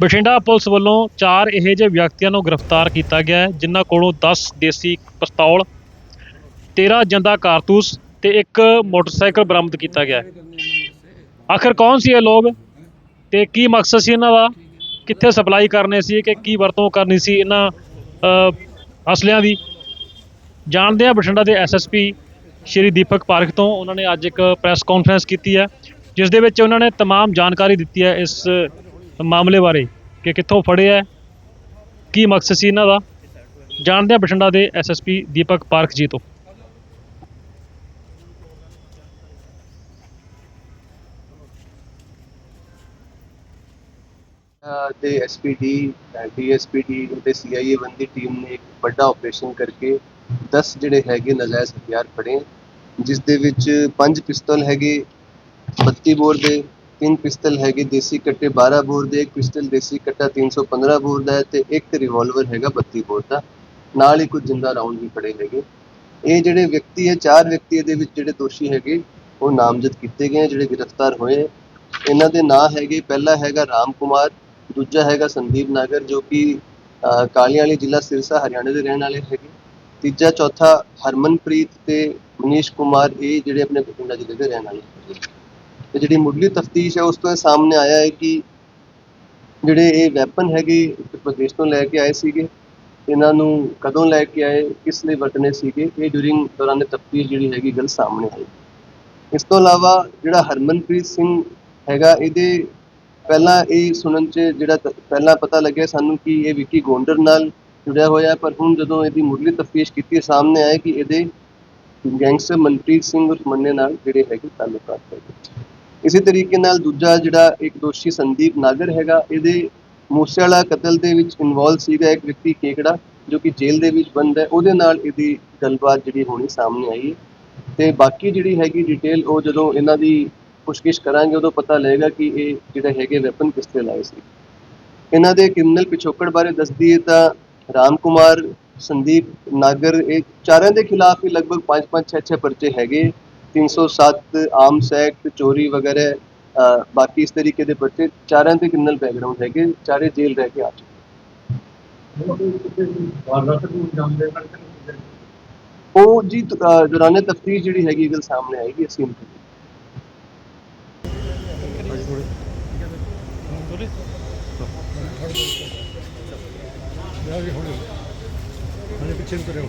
Bathinda police ਵੱਲੋਂ ਚਾਰ ਇਹੋ ਜਿਹੇ ਵਿਅਕਤੀਆਂ ਨੂੰ ਗ੍ਰਿਫਤਾਰ ਕੀਤਾ ਗਿਆ ਹੈ ਜਿਨ੍ਹਾਂ ਕੋਲੋਂ 10 ਦੇਸੀ ਪਿਸਤੌਲ 13 ਜੰਦਾ ਕਾਰਤੂਸ ਤੇ ਇੱਕ ਮੋਟਰਸਾਈਕਲ ਬਰਾਮਦ ਕੀਤਾ ਗਿਆ ਹੈ ਆਖਰ ਕੌਣ ਸੀ ਇਹ ਲੋਕ ਤੇ ਕੀ ਮਕਸਦ ਸੀ ਇਹਨਾਂ ਦਾ ਕਿੱਥੇ ਸਪਲਾਈ ਕਰਨੇ ਸੀ ਕਿ ਕੀ ਵਰਤੋਂ ਕਰਨੀ ਸੀ ਇਹਨਾਂ ਅ, ਅਸਲਿਆਂ ਦੀ ਜਾਣਦੇ ਆ ਬਠਿੰਡਾ ਦੇ ਐਸਐਸਪੀ ਸ਼੍ਰੀ ਦੀਪਕ ਪਾਰਕ ਤੋਂ ਉਹਨਾਂ ਨੇ ਅੱਜ ਇੱਕ ਪ੍ਰੈਸ ਕਾਨਫਰੰਸ ਕੀਤੀ ਹੈ ਜਿਸ ਦੇ ਵਿੱਚ ਉਹਨਾਂ ਨੇ तमाम ਜਾਣਕਾਰੀ ਦਿੱਤੀ ਹੈ ਇਸ ਮਾਮਲੇ ਬਾਰੇ ਕਿ ਕਿੱਥੋਂ ਫੜਿਆ ਕੀ ਮਕਸਦ ਸੀ ਇਹਨਾਂ ਦਾ? ਜਾਣਦੇ ਆ ਬਠਿੰਡਾ ਦੇ ਐਸਐਸਪੀ ਦੀਪਕ ਪਾਰਖ ਜੀ ਤੋਂ। ਅ, ਤੇ ਐਸਪੀਡੀ ਡੀਐਸਪੀਡੀ ਤੇ ਸੀਆਈਏ ਵਨ ਦੀ ਟੀਮ ਨੇ ਇੱਕ ਵੱਡਾ ਆਪਰੇਸ਼ਨ ਕਰਕੇ 10 ਜਿਹੜੇ ਹੈਗੇ ਨਜਾਇਜ਼ ਹਥਿਆਰ ਫੜੇ ਜਿਸ ਦੇ ਵਿੱਚ ਪੰਜ ਪਿਸਤਲ ਹੈਗੇ 32 ਬੋਰ ਦੇ ਤਿੰਨ ਪਿਸਤਲ ਹੈਗੇ ਦੇਸੀ ਕੱਟੇ 12 ਬੋਰ ਦੇ ਇੱਕ ਪਿਸਤਲ ਦੇਸੀ ਕੱਟਾ 315 ਬੋਰ ਦਾ ਹੈ ਤੇ ਇੱਕ ਰਿਵਾਲਵਰ ਹੈਗਾ 32 ਬੋਰ ਦਾ। ਨਾਲ ਹੀ ਕੁਝ ਜਿੰਦਾ ਰਾਉਂਡ ਵੀ ਫੜੇ ਹੈਗੇ। ਇਹ ਜਿਹੜੇ ਵਿਅਕਤੀ ਹੈ ਚਾਰ ਵਿਅਕਤੀ ਇਹਦੇ ਵਿੱਚ ਜਿਹੜੇ ਦੋਸ਼ੀ ਹੈਗੇ ਉਹ ਨਾਮਜ਼ਦ ਕੀਤੇ ਗਏ ਜਿਹੜੇ ਗ੍ਰਿਫਤਾਰ ਹੋਏ ਹੈ। ਇਹਨਾਂ ਦੇ ਨਾਂ ਹੈਗੇ ਪਹਿਲਾ ਹੈਗਾ ਰਾਮ ਕੁਮਾਰ ਦੂਜਾ ਹੈਗਾ ਸੰਦੀਪ ਨਾਗਰ ਜੋ ਕਿ ਅ, ਕਾਲੀਆਂ ਵਾਲੀ ਜ਼ਿਲ੍ਹਾ ਸਿਰਸਾ ਹਰਿਆਣਾ ਦੇ ਰਹਿਣ ਵਾਲੇ ਹੈਗੇ। ਤੀਜਾ ਚੌਥਾ ਹਰਮਨਪ੍ਰੀਤ ਤੇ ਮਨੀਸ਼ ਕੁਮਾਰ ਇਹ ਜਿਹੜੇ ਆਪਣੇ ਬਠਿੰਡਾ ਜ਼ਿਲ੍ਹੇ ਦੇ ਰਹਿਣ ਵਾਲੇ ਹੈਗੇ। ਤੇ ਜਿਹੜੀ ਮੁੱਢਲੀ ਤਫਤੀਸ਼ ਹੈ, ਉਸ ਤੋਂ ਇਹ ਸਾਹਮਣੇ ਆਇਆ ਹੈ ਕਿ ਜਿਹੜੇ ਇਹ ਵੈਪਨ ਹੈਗੇ ਉੱਤਰ ਪ੍ਰਦੇਸ਼ ਤੋਂ ਲੈ ਕੇ ਆਏ ਸੀਗੇ, ਇਹਨਾਂ ਨੂੰ ਕਦੋਂ ਲੈ ਕੇ ਆਏ, ਕਿਸ ਲਈ ਵਰਤਣੇ ਸੀਗੇ, ਇਹ ਡਿਊਰਿੰਗ ਦੌਰਾਨ ਤਫਤੀਸ਼ ਜਿਹੜੀ ਹੈਗੀ, ਗੱਲ ਸਾਹਮਣੇ ਆਈ। ਇਸ ਤੋਂ ਇਲਾਵਾ ਜਿਹੜਾ ਹਰਮਨਪ੍ਰੀਤ ਸਿੰਘ ਹੈਗਾ, ਇਹਦੇ ਪਹਿਲਾਂ ਇਹ ਸੁਣਨ ਚ ਜਿਹੜਾ ਪਹਿਲਾਂ ਪਤਾ ਲੱਗਿਆ ਸਾਨੂੰ ਕਿ ਇਹ ਵਿੱਕੀ ਗੋਂਡਰ ਨਾਲ ਜੁੜਿਆ ਹੋਇਆ ਪਰ ਹੁਣ ਜਦੋਂ ਇਹਦੀ ਮੁੱਢਲੀ ਤਫਤੀਸ਼ ਕੀਤੀ ਸਾਹਮਣੇ ਆਇਆ ਕਿ ਇਹਦੇ ਗੈਂਗਸਟਰ ਮਨਪ੍ਰੀਤ ਸਿੰਘ ਉਸ ਮੰਨੇ ਨਾਲ ਜਿਹੜੇ ਹੈਗੇ, ਤਾਲੁਕਾਤ ਹੈਗੇ। ਇਸੇ ਤਰੀਕੇ ਨਾਲ ਦੂਜਾ ਜਿਹੜਾ ਇੱਕ ਦੋਸ਼ੀ ਸੰਦੀਪ ਨਾਗਰ ਹੈਗਾ, ਇਹਦੇ ਮੂਸੇਵਾਲਾ ਕਤਲ ਦੇ ਵਿੱਚ ਇਨਵੋਲਵ ਸੀਗਾ ਇੱਕ ਵਿਅਕਤੀ ਕੇਕੜਾ, ਜੋ ਕਿ ਜੇਲ੍ਹ ਦੇ ਵਿੱਚ ਬੰਦ ਹੈ। ਉਹਦੇ ਨਾਲ ਇਹਦੀ ਗੱਲਬਾਤ ਜਿਹੜੀ ਹੋਣੀ ਸਾਹਮਣੇ ਆਈ ਹੈ। ਤੇ ਬਾਕੀ ਜਿਹੜੀ ਹੈਗੀ ਡਿਟੇਲ ਉਹ ਜਦੋਂ ਇਹਨਾਂ ਦੀ ਪੁੱਛਗਿੱਛ ਕਰਾਂਗੇ, ਉਦੋਂ ਪਤਾ ਲੱਗੇਗਾ ਕਿ ਇਹ ਜਿਹੜੇ ਹੈਗੇ ਵੈਪਨ ਕਿਸ ਤੇ ਲਾਏ ਸੀ। ਇਹਨਾਂ ਦੇ ਕ੍ਰਿਮੀਨਲ ਪਿਛੋਕੜ ਬਾਰੇ ਦੱਸਦੀ ਹੈ ਤਾਂ ਰਾਮ ਕੁਮਾਰ, ਸੰਦੀਪ ਨਾਗਰ, ਇਹ ਚਾਰਾਂ ਦੇ ਖਿਲਾਫ ਹੀ ਲਗਭਗ 5-5 6-6 ਪਰਚੇ ਹੈਗੇ। 307 ਆਰਮਸ ਐਕਟ ਚੋਰੀ ਵਗੈਰਾ ਬਾਕੀ ਇਸ ਤਰੀਕੇ ਦੇ ਪਰਚੇ ਚਾਰਾਂ ਦੇ ਕ੍ਰਿਮੀਨਲ ਬੈਕਗ੍ਰਾਉਂਡ ਹੈਗੇ, ਚਾਰੇ ਜੇਲ੍ਹ ਰਹਿ ਕੇ ਆ ਚੁੱਕੇ। ਉਹ ਜੀ ਦੌਰਾਨੇ ਤਫਤੀਸ਼ ਜਿਹੜੀ ਹੈਗੀ ਗੱਲ ਸਾਹਮਣੇ ਆਏਗੀ, ਅਸੀਂ ਉਨਕੀ ਹਾਂਜੀ ਪਿੱਛੇ ਨੂੰ ਕਰਿਓ